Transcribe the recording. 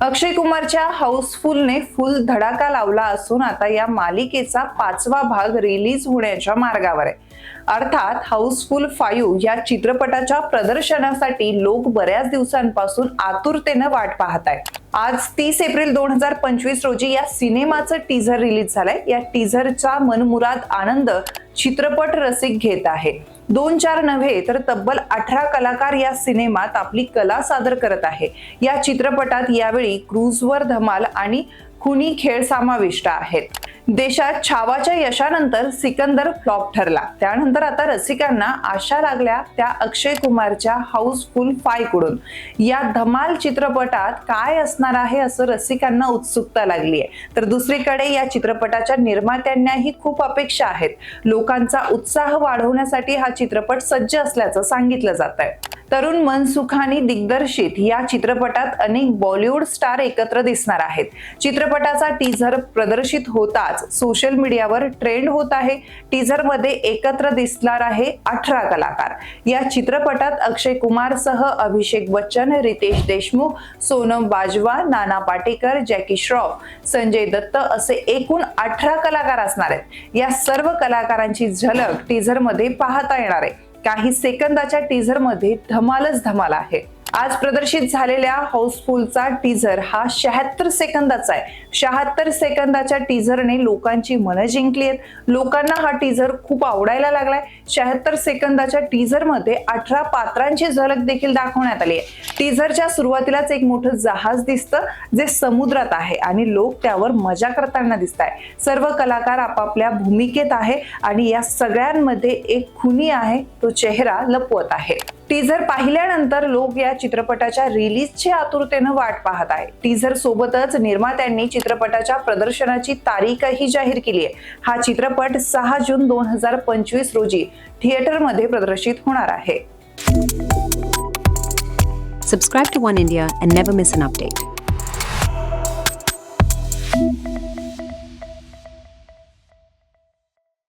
अक्षय कुमारच्या हाऊसफुलने फुल धडाका लावला असून आता या मालिकेचा पाचवा भाग रिलीज होण्याच्या मार्गावर आहे. अर्थात हाऊसफुल फाईव्ह या चित्रपटाच्या प्रदर्शनासाठी लोक बऱ्याच दिवसांपासून आतुरतेनं वाट पाहत आहेत. आज तीस एप्रिल दोन हजार पंचवीस रोजी या सिनेमाचं टीझर रिलीज झालंय. या टीझरचा मनमुराद आनंद चित्रपट रसिक घेत आहे. दोन चार नव्हे तर तब्बल अठरा कलाकार या सिनेमात आपली कला सादर करत आहे. या चित्रपटात यावेळी क्रूजवर धमाल आणि खुनी खेळ समाविष्ट आहेत. देशात छावाच्या यशानंतर सिकंदर फ्लॉप ठरला. त्यानंतर आता रसिकांना आशा लागल्या त्या अक्षय कुमारच्या हाऊसफुल फायकडून. या धमाल चित्रपटात काय असणार आहे असं रसिकांना उत्सुकता लागली आहे तर दुसरीकडे या चित्रपटाच्या निर्मात्यांनाही खूप अपेक्षा आहेत. लोकांचा उत्साह वाढवण्यासाठी हा चित्रपट सज्ज असल्याचं सांगितलं जात आहे तरुण मनसुखानी दिग्दर्शित या चित्रपटात अनेक बॉलिवूड स्टार एकत्र दिसणार आहेत. चित्रपटाचा टीझर प्रदर्शित होताच सोशल मीडियावर ट्रेंड होत आहे. टीझरमध्ये एकत्र दिसणार आहे अठरा कलाकार. या चित्रपटात अक्षय कुमारसह अभिषेक बच्चन रितेश देशमुख सोनम बाजवा नाना पाटेकर जॅकी श्रॉफ संजय दत्त असे एकूण अठरा कलाकार असणार आहेत. या सर्व कलाकारांची झलक टीझरमध्ये पाहता येणार आहे. काही सेकंदाच्या टीझरमध्ये धमालच धमाल आहे. आज प्रदर्शित झालेल्या हाऊसफुलचा टीझर हा शहात्तर सेकंदाचा आहे. शहात्तर सेकंदाच्या टीझरने लोकांची मनं जिंकली आहेत. लोकांना हा टीझर खूप आवडायला लागलाय. शहात्तर सेकंदाच्या टीझरमध्ये अठरा पात्रांची झलक देखील दाखवण्यात आली आहे. टीझरच्या सुरुवातीलाच एक मोठं जहाज दिसतं जे समुद्रात आहे आणि लोक त्यावर मजा करताना दिसत आहे सर्व कलाकार आपापल्या भूमिकेत आहे आणि या सगळ्यांमध्ये एक खुनी आहे तो चेहरा लपवत आहे. टीझर पाहिल्यानंतर लोक या चित्रपटाच्या रिलीजची आतुरतेनं वाट पाहत आहे. टीझर सोबतच निर्मात्यांनी चित्रपटाच्या प्रदर्शनाची तारीखही जाहीर केली आहे. हा चित्रपट सहा जून दोन हजार पंचवीस रोजी थिएटरमध्ये प्रदर्शित होणार आहे. Subscribe to One India and never miss an update